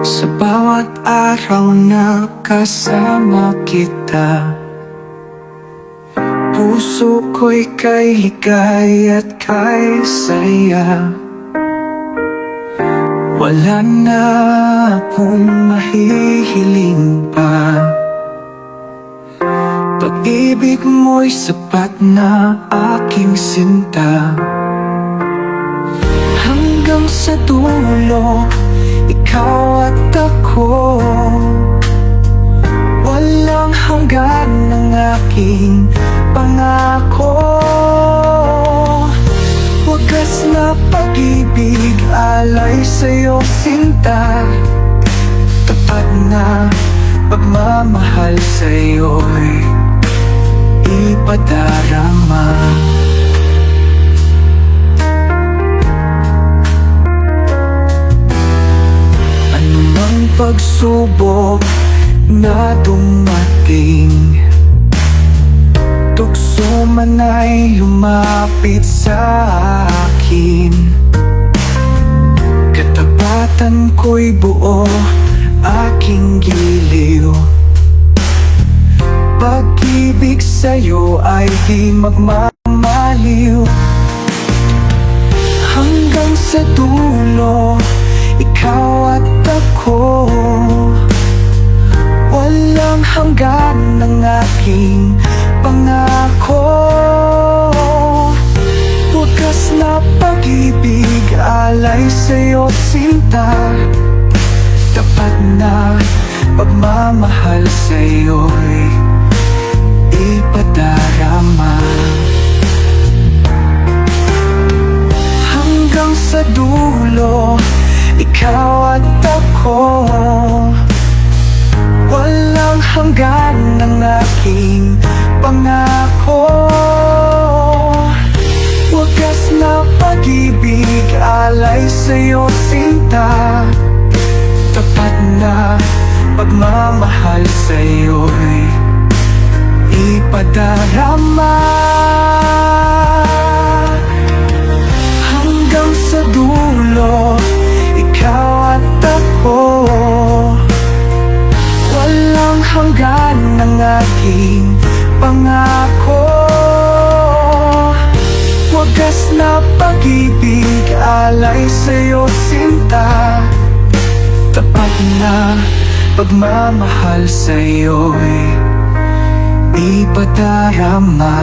Sa bawat araw na kasama kita Puso ko'y kay higay at kay saya. Wala na akong mahihiling pa. Pag-ibig mo'y sapat na aking sinta. Hanggang sa dulo, ikaw at ako. Walang hanggan ng aking pangako. Wagas na pag-ibig, alay sa'yo sinta. Tapat na pagmamahal sa'yo'y ipadarama pagsubok na dumating. Tukso man ay lumapit sa akin. Katapatan ko'y buo aking giliw. Pag-ibig sa'yo ay di magmamaliw. Hanggang sa dulo, ikaw ako Walang hanggan ng aking pangako. Wagas na pag-ibig, alay sa'yo sinta. Tapat na pagmamahal sa'yo'y ipadarama. Hanggang sa dulo, Hanggan ng aking pangako. Wagas na pag-ibig, alay sa'yo sinta Tapat na pagmamahal sa'yo'y ipadarama hanggan ng aking pangako. Wagas na pag-ibig, alay sa'yo sinta. Tapat na pagmamahal sa'yo'y ipadarama